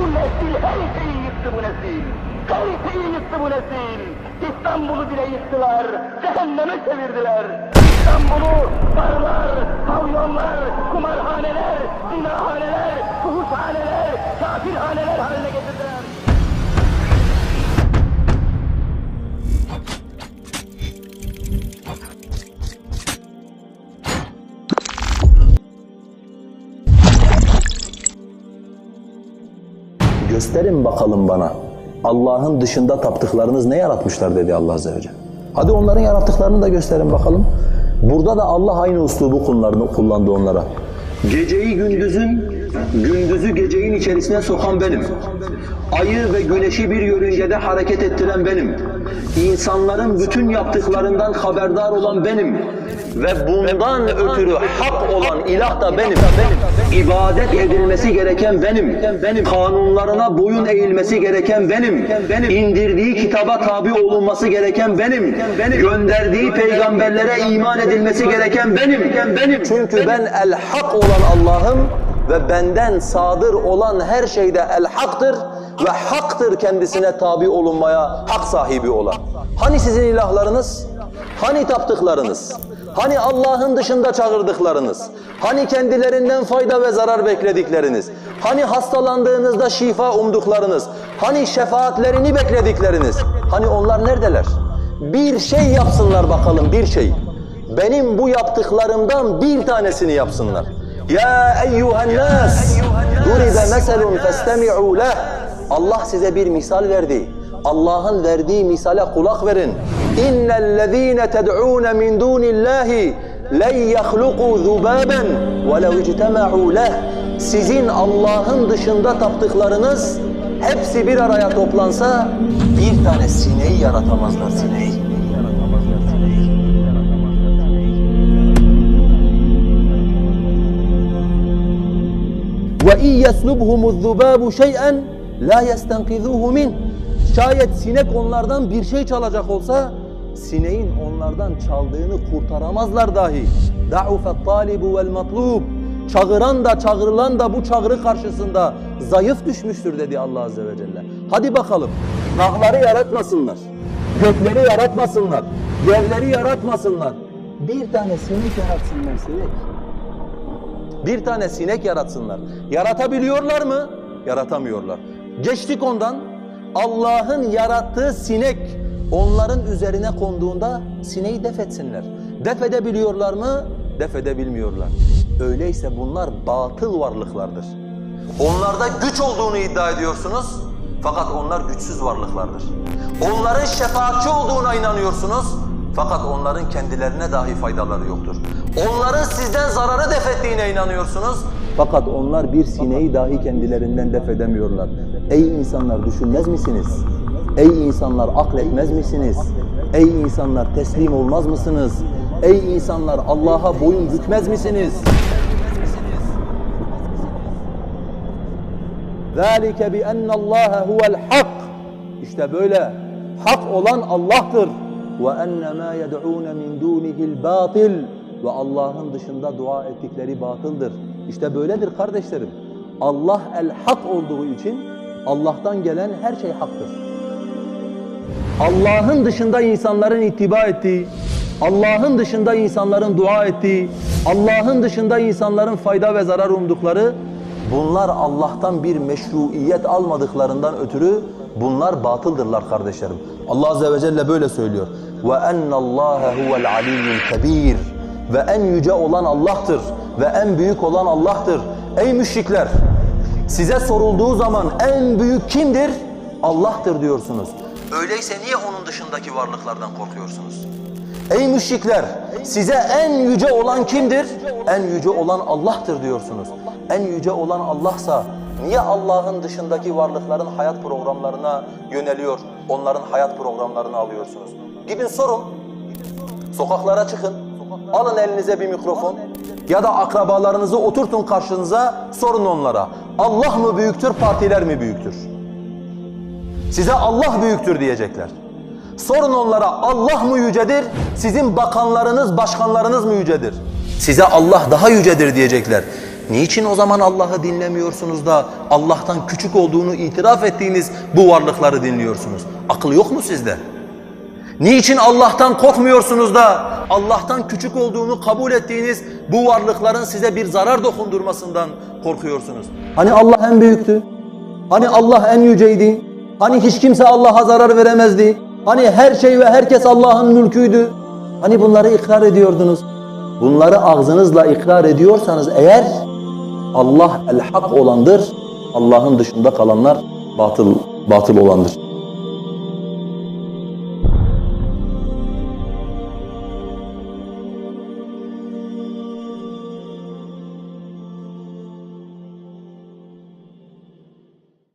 Bu nesil her şeyi yıktı bu nesil. Şeyi yıktı bu nesil. İstanbul'u bile yıktılar. Cehenneme çevirdiler. İstanbul'u barlar, Gösterin bakalım bana. Allah'ın dışında taptıklarınız ne yaratmışlar dedi Allah Azze ve Celle. Hadi onların yarattıklarını da gösterin bakalım. Burada da Allah aynı uslubu kullandı, onlara. Geceyi gündüzün, gündüzü geceyin içerisine sokan benim. Ayı ve güneşi bir yörüngede hareket ettiren benim. İnsanların bütün yaptıklarından haberdar olan benim. Ve bundan ötürü hak olan ilah da benim. İbadet edilmesi gereken benim. benim. Kanunlarına boyun eğilmesi gereken benim. benim. İndirdiği kitaba tabi olunması gereken benim. benim. Gönderdiği peygamberlere iman edilmesi gereken benim. benim. Çünkü ben el hak olan Allah'ım ve benden sadır olan her şeyde el haktır ve haktır kendisine tabi olunmaya hak sahibi olan. Hani sizin ilahlarınız? Hani taptıklarınız? Hani Allah'ın dışında çağırdıklarınız? Hani kendilerinden fayda ve zarar bekledikleriniz? Hani hastalandığınızda şifa umduklarınız? Hani şefaatlerini bekledikleriniz? Hani onlar neredeler? Bir şey yapsınlar bakalım bir şey. Benim bu yaptıklarımdan bir tanesini yapsınlar. Ya eyyuhen nas duribe meselun festemi'u leh Allah size bir misal verdi. Allah'ın verdiği misale kulak verin. İnnellezîne ted'ûne min dûnillâhi len yahluqû zubâben velev ictema'û leh. Sizin Allah'ın dışında taptıklarınız hepsi bir araya toplansa bir tane sineği yaratamazlar sineği. وَاِنْ يَسْلُبْهُمُ الذُّبَابُ شَيْئًا la yestenkizuhu min. Şayet sinek onlardan bir şey çalacak olsa sineğin onlardan çaldığını kurtaramazlar dahi. Da'ufet talibu vel matlub. Çağıran da çağrılan da bu çağrı karşısında zayıf düşmüştür dedi Allah Azze ve Celle. Hadi bakalım. Nahları yaratmasınlar. Gökleri yaratmasınlar. Yerleri yaratmasınlar. Bir tane sinek yaratsınlar sinek. Bir tane sinek yaratsınlar. Yaratabiliyorlar mı? Yaratamıyorlar. Geçtik ondan. Allah'ın yarattığı sinek onların üzerine konduğunda sineği def etsinler. Def edebiliyorlar mı? Def edebilmiyorlar. Öyleyse bunlar batıl varlıklardır. Onlarda güç olduğunu iddia ediyorsunuz. Fakat onlar güçsüz varlıklardır. Onların şefaatçi olduğuna inanıyorsunuz. Fakat onların kendilerine dahi faydaları yoktur. Onların sizden zararı def ettiğine inanıyorsunuz. Fakat onlar bir sineği dahi kendilerinden def edemiyorlar. Ey insanlar düşünmez misiniz? Ey insanlar akletmez misiniz? Ey insanlar teslim olmaz mısınız? Ey insanlar Allah'a boyun bükmez misiniz? ذَٰلِكَ بِأَنَّ اللّٰهَ هُوَ الْحَقِّ İşte böyle hak olan Allah'tır. وَاَنَّ مَا يَدْعُونَ مِنْ دُونِهِ الْبَاطِلِ Ve Allah'ın dışında dua ettikleri batıldır. İşte böyledir kardeşlerim. Allah el-hak olduğu için Allah'tan gelen her şey haktır. Allah'ın dışında insanların ittiba ettiği, Allah'ın dışında insanların dua ettiği, Allah'ın dışında insanların fayda ve zarar umdukları bunlar Allah'tan bir meşruiyet almadıklarından ötürü bunlar batıldırlar kardeşlerim. Allah azze ve celle böyle söylüyor. Ve enne Allaha huvel aliyyul kebir ve en yüce olan Allah'tır ve en büyük olan Allah'tır. Ey müşrikler! Size sorulduğu zaman en büyük kimdir? Allah'tır diyorsunuz. Öyleyse niye onun dışındaki varlıklardan korkuyorsunuz? Ey müşrikler! Size en yüce olan kimdir? En yüce olan Allah'tır diyorsunuz. En yüce olan Allah'sa niye Allah'ın dışındaki varlıkların hayat programlarına yöneliyor, onların hayat programlarını alıyorsunuz? Gidin sorun. Sokaklara çıkın. Alın elinize bir mikrofon. Ya da akrabalarınızı oturtun karşınıza, sorun onlara. Allah mı büyüktür, partiler mi büyüktür? Size Allah büyüktür diyecekler. Sorun onlara Allah mı yücedir, sizin bakanlarınız, başkanlarınız mı yücedir? Size Allah daha yücedir diyecekler. niçin o zaman Allah'ı dinlemiyorsunuz da Allah'tan küçük olduğunu itiraf ettiğiniz bu varlıkları dinliyorsunuz? Akıl yok mu sizde? Niçin Allah'tan korkmuyorsunuz da Allah'tan küçük olduğunu kabul ettiğiniz bu varlıkların size bir zarar dokundurmasından korkuyorsunuz? Hani Allah en büyüktü? Hani Allah en yüceydi? Hani hiç kimse Allah'a zarar veremezdi? Hani her şey ve herkes Allah'ın mülküydü? Hani bunları ikrar ediyordunuz? Bunları ağzınızla ikrar ediyorsanız eğer Allah el hak olandır, Allah'ın dışında kalanlar batıl batıl olandır.